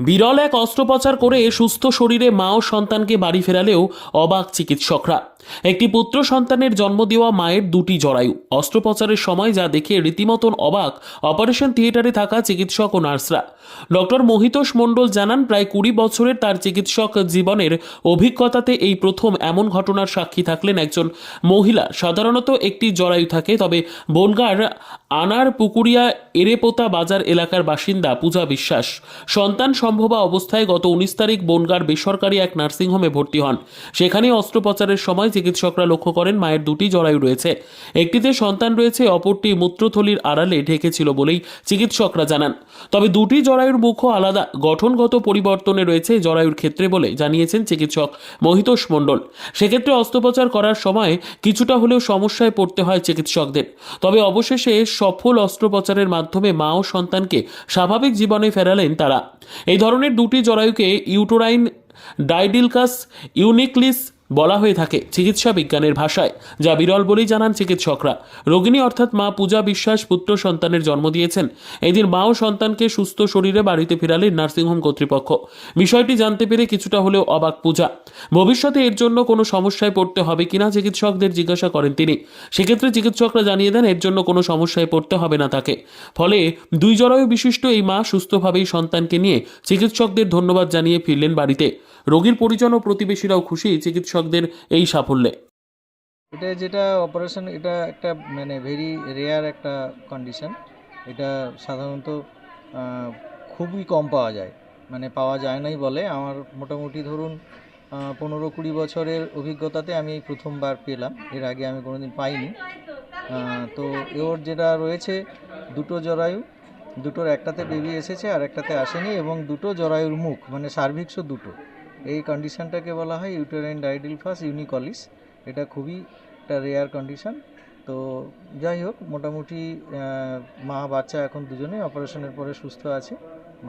বিরল এক অস্ত্রোপচার করে সুস্থ শরীরে মা ও সন্তানকে বাড়ি ফেরালেও অবাক চিকিৎসকরা। একটি পুত্র সন্তানের জন্ম দেওয়া মায়ের দুটি জরায়ু। অস্ত্রোপচারের সময় যা দেখে রীতিমতন অবাক অপারেশন থিয়েটারে থাকা চিকিৎসক ও নার্সরা। ডক্টর মহিতোষ মণ্ডল জানান, প্রায় কুড়ি বছরের তার চিকিৎসক জীবনের অভিজ্ঞতাতে এই প্রথম এমন ঘটনার সাক্ষী থাকলেন একজন মহিলা। সাধারণত একটি জরায়ু থাকে, তবে বনগার আনার পুকুরিয়া এরেপোতা বাজার এলাকার বাসিন্দা পূজা বিশ্বাস। সন্তান সম্ভবা অবস্থায় গত উনিশ তারিখ বনগার বেসরকারি এক নার্সিংহোমে ভর্তি হন। সেখানে অস্ত্রোপচারের সময় চিকিৎসকরা লক্ষ্য করেন মায়ের দুটি জরায়ু রয়েছে। একটিতে সন্তান রয়েছে, অপরটি মূত্রথলির আড়ালে ঢেকেছিল বলেই চিকিৎসকরা জানান। তবে দুটি জরায়ুর মুখও আলাদা। গঠনগত পরিবর্তনে রয়েছে জরায়ুর ক্ষেত্রে বলে জানিয়েছেন চিকিৎসক মহিতোষ মণ্ডল। সেক্ষেত্রে অস্ত্রোপচার করার সময় কিছুটা হলেও সমস্যায় পড়তে হয় চিকিৎসকদের। তবে অবশেষে সফল অস্ত্রোপচারের মাধ্যমে মা ও সন্তানকে স্বাভাবিক জীবনে ফেরালেন তারা। এই ধরনের দুটি জরায়ুকে ইউটোরাইন ডাইডিলকাস ইউনিকলিস বলা হয়ে থাকে চিকিৎসা বিজ্ঞানের ভাষায়, যা বিরল বলেই জানান চিকিৎসকরা। রোগিণী অর্থাৎ মা পূজা বিশ্বাস পুত্র সন্তানের জন্ম দিয়েছেন। এদিন মা ও সন্তানকে সুস্থ শরীরে বাড়িতে ফেরালেন নার্সিংহোম কর্তৃপক্ষ। বিষয়টি জানতে পেরে কিছুটা হলেও অবাক পূজা। ভবিষ্যতে এর জন্য কোনো সমস্যায় পড়তে হবে কিনা চিকিৎসকদের জিজ্ঞাসা করেন তিনি। সেক্ষেত্রে চিকিৎসকরা জানিয়ে দেন, এর জন্য কোনো সমস্যায় পড়তে হবে না তাকে। ফলে দুই জরায়ু বিশিষ্ট এই মা সুস্থভাবেই সন্তানকে নিয়ে চিকিৎসকদের ধন্যবাদ জানিয়ে ফিরলেন বাড়িতে। রোগীর পরিজন ও প্রতিবেশীরাও খুশি চিকিৎসকদের এই সাফল্যে। এটা যেটা অপারেশন এটা একটা মানে ভেরি রেয়ার একটা কন্ডিশন এটা সাধারণত খুবই কম পাওয়া যায়। মানে পাওয়া যায় নাই বলে আমার মোটামুটি ধরুন পনেরো কুড়ি বছরের অভিজ্ঞতাতে আমি প্রথমবার পেলাম। এর আগে আমি কোনোদিন পাইনি। তো ওর যেটা রয়েছে, দুটো জরায়ু, দুটোর একটাতে বেবি এসেছে আর একটাতে আসেনি এবং দুটো জরায়ুর মুখ মানে সার্ভিক্সও দুটো। এই কন্ডিশানটাকে বলা হয় ইউটেরাইন ডাইডিলফাস ইউনিকলিস এটা খুবই একটা রেয়ার কন্ডিশন তো যাই হোক মোটামুটি মা বাচ্চা এখন দুজনেই অপারেশনের পরে সুস্থ আছে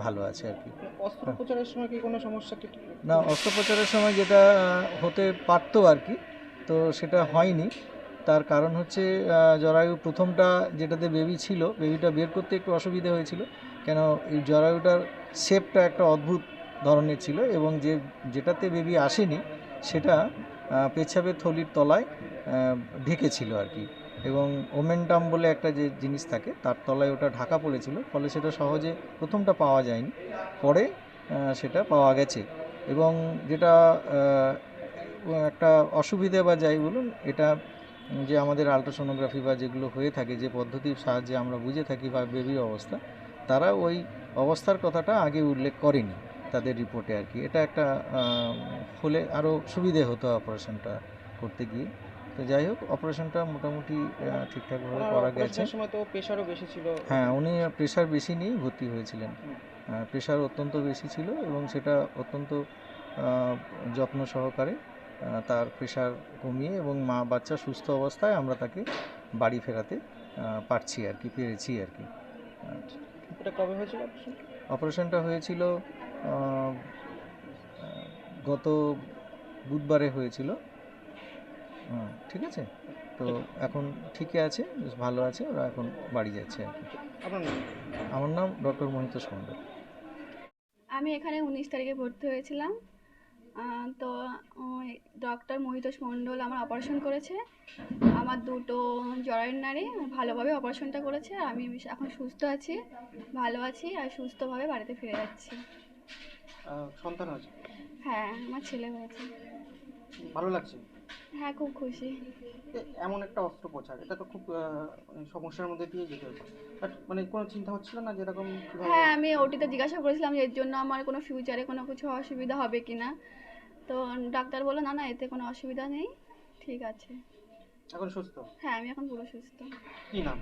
ভালো আছে আর কি। অস্ত্রোপচারের সময় কি কোনো সমস্যা না অস্ত্রোপচারের সময় যেটা হতে পারতো আর কি তো সেটা হয়নি। তার কারণ হচ্ছে জরায়ু প্রথমটা যেটাতে বেবি ছিল বেবিটা বের করতে একটু অসুবিধা হয়েছিল। কেন এই জরায়ুটার শেপটা একটা অদ্ভুত ধরনের ছিল এবং যে, যেটাতে বেবি আসেনি, সেটা পেচ্ছাপের থলির তলায় ঢেকেছিল আর কি। এবং ওমেন্টাম বলে একটা যে জিনিস থাকে, তার তলায় ওটা ঢাকা পড়েছিল, ফলে সেটা সহজে প্রথমটা পাওয়া যায়নি, পরে সেটা পাওয়া গেছে। এবং যেটা একটা অসুবিধে বা যাই বলুন, এটা যে আমাদের আলট্রাসোনোগ্রাফি বা যেগুলো হয়ে থাকে, যে পদ্ধতির সাহায্যে আমরা বুঝে থাকি বা বেবির অবস্থা, তারা ওই অবস্থার কথাটা আগে উল্লেখ করেনি। তাদের রিপোর্টে আর কি। এটা একটা হলে আরও সুবিধে হতো অপারেশনটা করতে গিয়ে। তো যাই হোক অপারেশনটা মোটামুটি ঠিকঠাকভাবে করা গেছে। সময় তো প্রেশারও বেশি ছিল। হ্যাঁ উনি প্রেশার বেশি নিয়েই ভর্তি হয়েছিলেন। প্রেশার অত্যন্ত বেশি ছিল এবং সেটা অত্যন্ত যত্ন সহকারে তার প্রেশার কমিয়ে এবং মা বাচ্চা সুস্থ অবস্থায় আমরা তাকে বাড়ি ফেরাতে পারছি আর কি পেরেছি আর কি। এটা কবে হয়েছিল? অপারেশনটা হয়েছিল গত বুধবারে হয়েছিল। হুম, ঠিক আছে? তো এখন ঠিকই আছে বেশ ভালো আছে ওরা এখন বাড়ি যাচ্ছে আর কি। আমার নাম ডক্টর মহিত মণ্ডল আমি এখানে উনিশ তারিখে ভর্তি হয়েছিলাম। তো ডক্টর মহিতোষ মণ্ডল আমার অপারেশন করেছে। আমার দুটো জরায়ুর নারী ভালোভাবে অপারেশনটা করেছে। আর আমি এখন সুস্থ আছি ভালো আছি আর সুস্থভাবে বাড়িতে ফিরে যাচ্ছি। সন্তান আছে হ্যাঁ আমার ছেলে হয়েছে। ভালো লাগছে? হ্যাঁ খুব খুশি। এমন একটা অস্ত্রোপচার এটা তো খুব মানে সমস্যার মধ্যে দিয়ে যেতে হতো বাট মানে কোনো চিন্তা হচ্ছিল না যেরকম হ্যাঁ আমি ওটিতে জিজ্ঞাসা করেছিলাম যে এর জন্য আমার কোনো ফিউচারে কোনো কিছু অসুবিধা হবে কি না তো ডাক্তার বলল না না এতে কোনো অসুবিধা নেই ঠিক আছে। এখন সুস্থ? হ্যাঁ আমি এখন পুরো সুস্থ। কি নাম?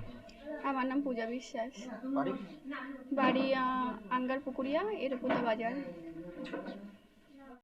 আমার নাম পূজা বিশ্বাস। বাড়ি? বাড়ি আঙ্গার পুকুরিয়া এরপুতা বাজার।